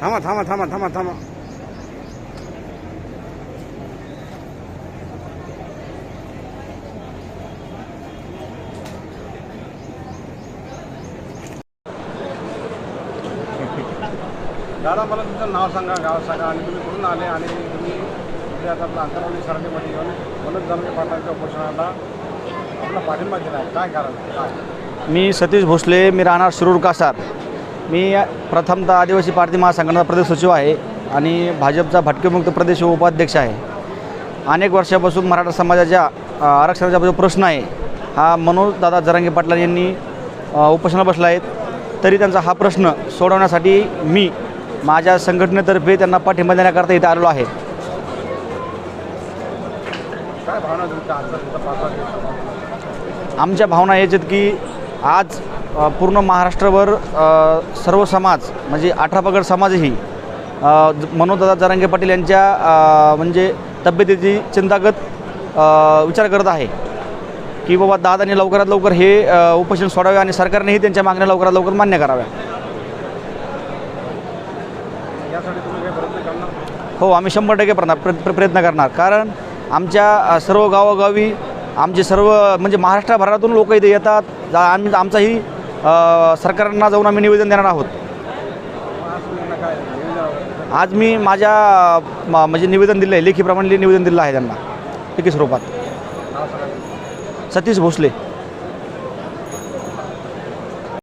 थांबा थांबा थांबा थांबा थांबा. दादा मला तुमचं नाव सांगा गाव सांगा. आणि तुम्ही कुठून आले आणि तुम्ही इथे आता आपलं अंतरावली सराटीमध्ये येऊन मनोज जामगे पाटलांच्या उपोषणाला आपला पाठिंबा दिला आहे काय कारण? काय? मी सतीश भोसले मी राहणार शिरूर कासार मी प्रथमतः आदिवासी पार्टी महासंघटनाचा प्रदेश सचिव आहे आणि भाजपचा भटकेमुक्त प्रदेश उपाध्यक्ष आहे. अनेक वर्षापासून मराठा समाजाच्या आरक्षणाचा जो प्रश्न आहे हा मनोज दादा जरांगे पाटला यांनी अ, बसला आहेत तरी त्यांचा हा प्रश्न सोडवण्यासाठी मी माझ्या संघटनेतर्फे त्यांना पाठिंबा देण्याकरता इथे आलेलो आहे. आमच्या भावना याच्यात की आज पूर्ण महाराष्ट्रभर सर्व समाज म्हणजे अठरा पगड समाजही मनोजदादा जरांगे पाटील यांच्या म्हणजे तब्येतीची चिंतागत विचार करत आहे. की बाबा दादांनी लवकरात लवकर हे उपोषण सोडावे आणि सरकारनेही त्यांच्या मागण्या लवकरात लवकर मान्य कराव्या. हो आम्ही शंभर टक्के प्रयत्न करणार. कारण आमच्या सर्व गावोगावी आमचे सर्व म्हणजे महाराष्ट्राभरातून लोक इथे येतात. जा- आम्ही आमचाही सरकारांना जाऊन आम्ही निवेदन देणार आहोत. आज मी माझ्या म्हणजे निवेदन दिलं आहे लेखीप्रमाणे निवेदन दिलं आहे त्यांना. लेखी स्वरूपात. सतीश भोसले.